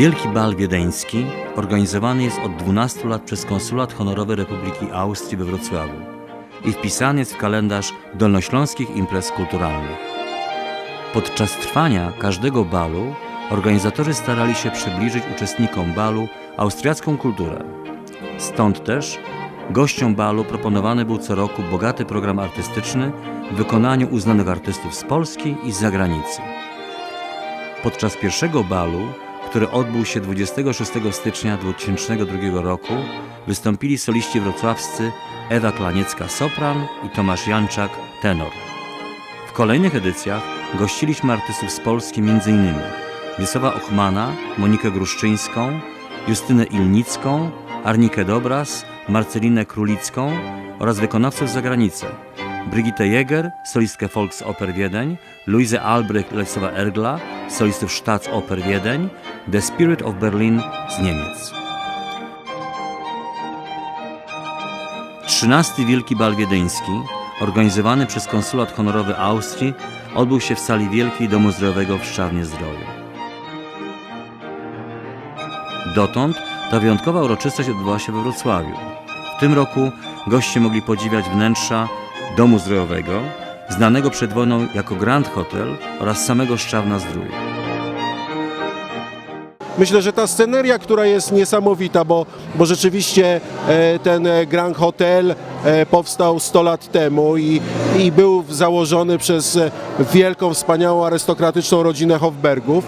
Wielki Bal Wiedeński organizowany jest od 12 lat przez Konsulat Honorowy Republiki Austrii we Wrocławiu i wpisany jest w kalendarz dolnośląskich imprez kulturalnych. Podczas trwania każdego balu organizatorzy starali się przybliżyć uczestnikom balu austriacką kulturę. Stąd też gościom balu proponowany był co roku bogaty program artystyczny w wykonaniu uznanych artystów z Polski i z zagranicy. Podczas pierwszego balu, który odbył się 26 stycznia 2002 roku, wystąpili soliści wrocławscy Ewa Klaniecka-sopran i Tomasz Janczak tenor. W kolejnych edycjach gościliśmy artystów z Polski m.in. Wiesława Ochmana, Monikę Gruszczyńską, Justynę Ilnicką, Arnikę Dobras, Marcelinę Królicką oraz wykonawców z zagranicy Brigitę Jäger, solistkę Volksoper Wiedeń, Luizę Albrecht Lesowa Ergla, solistów Staatsoper Wiedeń, The Spirit of Berlin z Niemiec. 13. Wielki Bal Wiedeński, organizowany przez Konsulat Honorowy Austrii, odbył się w sali Wielkiej Domu Zdrowego w Szczawnie Zdroju. Dotąd ta wyjątkowa uroczystość odbyła się we Wrocławiu. W tym roku goście mogli podziwiać wnętrza Domu Zdrojowego, znanego przed wojną jako Grand Hotel oraz samego Szczawna Zdrój. Myślę, że ta sceneria, która jest niesamowita, bo, bo rzeczywiście e, ten e, Grand Hotel e, powstał 100 lat temu i, i był założony przez wielką, wspaniałą, arystokratyczną rodzinę Hofbergów.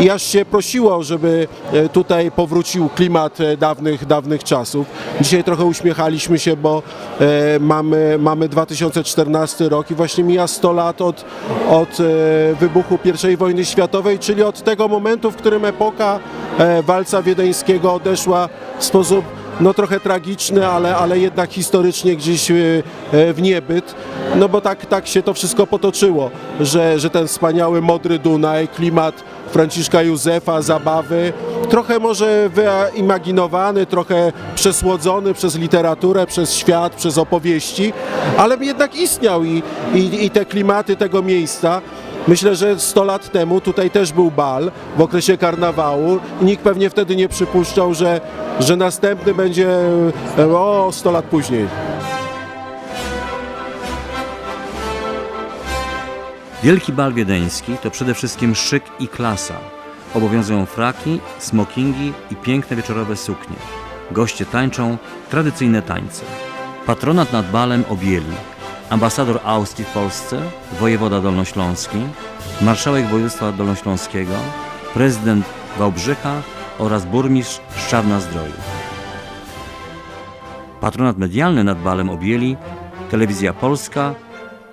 I aż się prosiło, żeby e, tutaj powrócił klimat e, dawnych, dawnych czasów. Dzisiaj trochę uśmiechaliśmy się, bo e, mamy, mamy 2014 rok i właśnie mija 100 lat od, od wybuchu I wojny światowej, czyli od tego momentu, w którym epoka walca wiedeńskiego odeszła w sposób no trochę tragiczny, ale, ale jednak historycznie gdzieś e, e, w niebyt. No bo tak, tak się to wszystko potoczyło, że, że ten wspaniały modry Dunaj, klimat Franciszka Józefa, zabawy, trochę może wyimaginowany, trochę przesłodzony przez literaturę, przez świat, przez opowieści, ale jednak istniał i, i, i te klimaty tego miejsca Myślę, że 100 lat temu tutaj też był bal w okresie karnawału i nikt pewnie wtedy nie przypuszczał, że, że następny będzie o 100 lat później. Wielki Bal Wiedeński to przede wszystkim szyk i klasa. Obowiązują fraki, smokingi i piękne wieczorowe suknie. Goście tańczą tradycyjne tańce. Patronat nad balem objęli ambasador Austrii w Polsce, wojewoda dolnośląski, marszałek województwa dolnośląskiego, prezydent Wałbrzycha oraz burmistrz Szczawna Zdroju. Patronat medialny nad balem objęli Telewizja Polska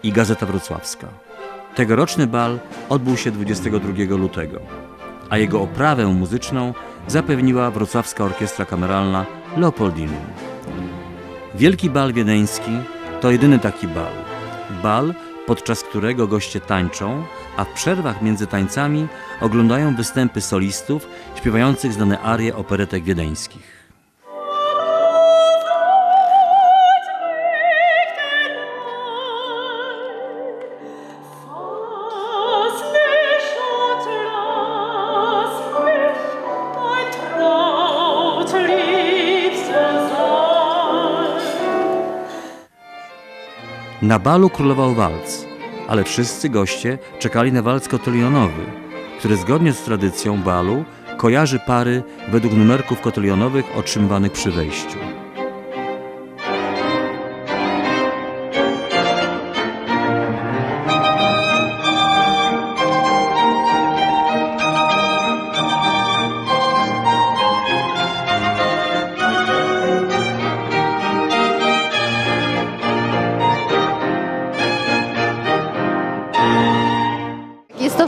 i Gazeta Wrocławska. Tegoroczny bal odbył się 22 lutego, a jego oprawę muzyczną zapewniła Wrocławska Orkiestra Kameralna Leopoldinum. Wielki Bal Wiedeński to jedyny taki bal. Bal, podczas którego goście tańczą, a w przerwach między tańcami oglądają występy solistów śpiewających znane arie operetek wiedeńskich. Balu królował walc, ale wszyscy goście czekali na walc kotylionowy, który zgodnie z tradycją balu kojarzy pary według numerków kotylionowych otrzymywanych przy wejściu.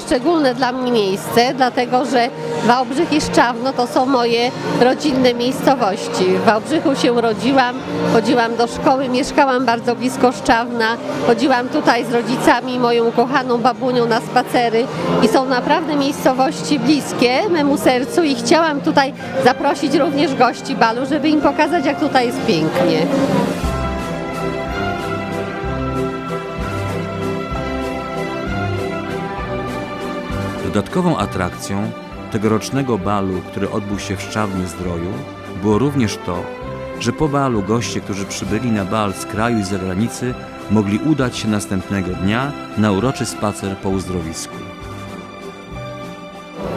Szczególne dla mnie miejsce, dlatego że Wałbrzych i Szczawno to są moje rodzinne miejscowości. W Wałbrzychu się urodziłam, chodziłam do szkoły, mieszkałam bardzo blisko Szczawna, chodziłam tutaj z rodzicami moją kochaną babunią na spacery i są naprawdę miejscowości bliskie memu sercu i chciałam tutaj zaprosić również gości balu, żeby im pokazać jak tutaj jest pięknie. Dodatkową atrakcją tegorocznego balu, który odbył się w Szczawnie Zdroju, było również to, że po balu goście, którzy przybyli na bal z kraju i z zagranicy, mogli udać się następnego dnia na uroczy spacer po uzdrowisku.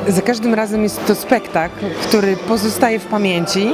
Za każdym razem jest to spektakl, który pozostaje w pamięci.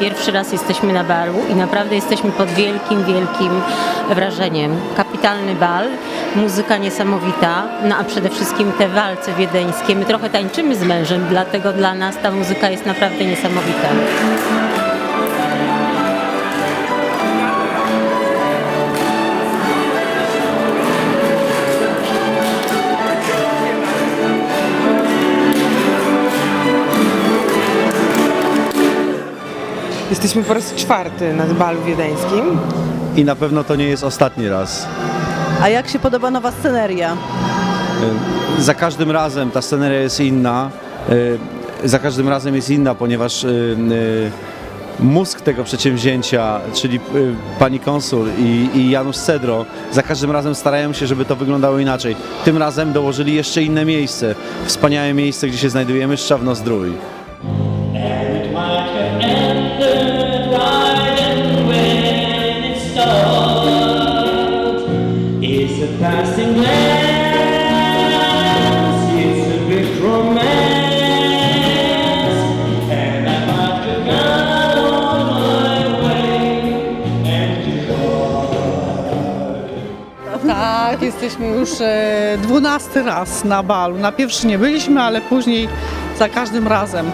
Pierwszy raz jesteśmy na balu i naprawdę jesteśmy pod wielkim, wielkim wrażeniem. Kapitalny bal, muzyka niesamowita, no a przede wszystkim te walce wiedeńskie. My trochę tańczymy z mężem, dlatego dla nas ta muzyka jest naprawdę niesamowita. Jesteśmy po raz czwarty na balu wiedeńskim. i na pewno to nie jest ostatni raz. A jak się podoba nowa sceneria? Y, Za każdym razem ta sceneria jest inna. y, Za każdym razem jest inna, ponieważ y, mózg tego przedsięwzięcia, czyli pani konsul i, i Janusz Cedro, za każdym razem starają się, żeby to wyglądało inaczej. Tym razem dołożyli jeszcze inne miejsce. Wspaniałe miejsce, gdzie się znajdujemy, Szczawno dwunasty raz na balu. Na pierwszy nie byliśmy, ale później za każdym razem.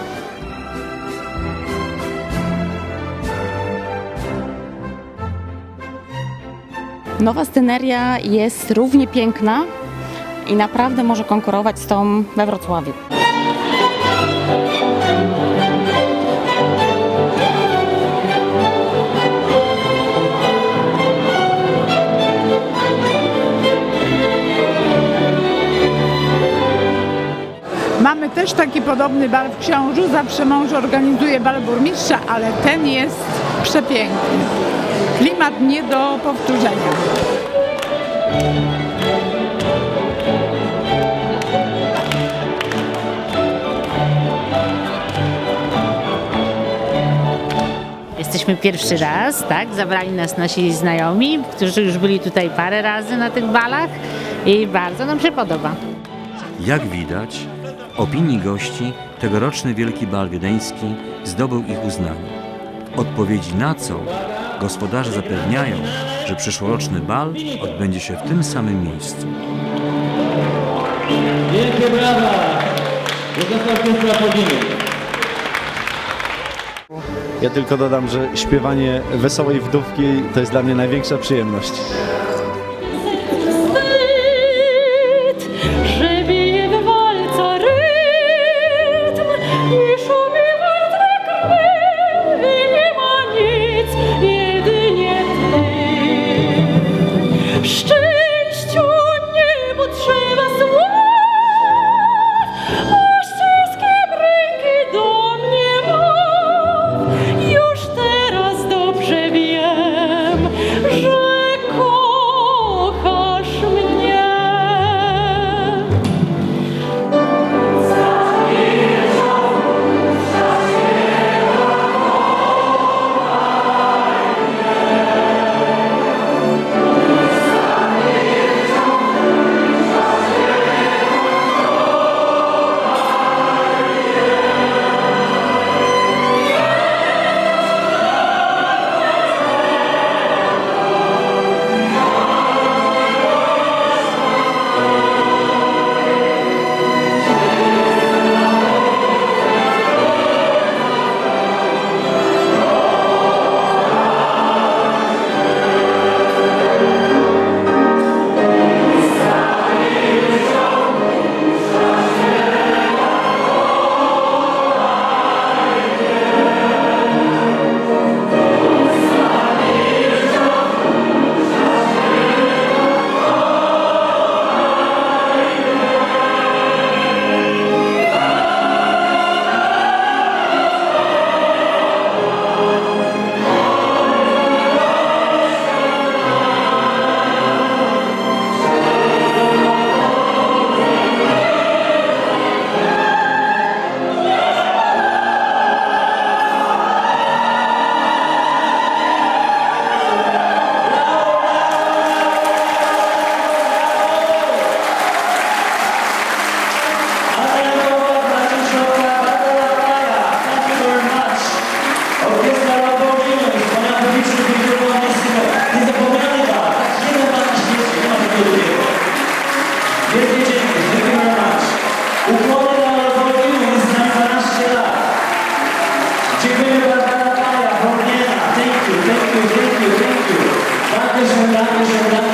Nowa sceneria jest równie piękna i naprawdę może konkurować z tą we Wrocławiu. Też taki podobny bal w Książu. Zawsze mąż organizuje bal burmistrza, ale ten jest przepiękny. Klimat nie do powtórzenia. Jesteśmy pierwszy raz, tak? Zabrali nas nasi znajomi, którzy już byli tutaj parę razy na tych balach i bardzo nam się podoba. Jak widać, opinii gości tegoroczny Wielki Bal Wiedeński zdobył ich uznanie. Odpowiedzi na co gospodarze zapewniają, że przyszłoroczny bal odbędzie się w tym samym miejscu. Wielkie brawa! Władysław Kęsla Podimy. Ja tylko dodam, że śpiewanie wesołej wdówki to jest dla mnie największa przyjemność. Jordan, Jordan, Jordan.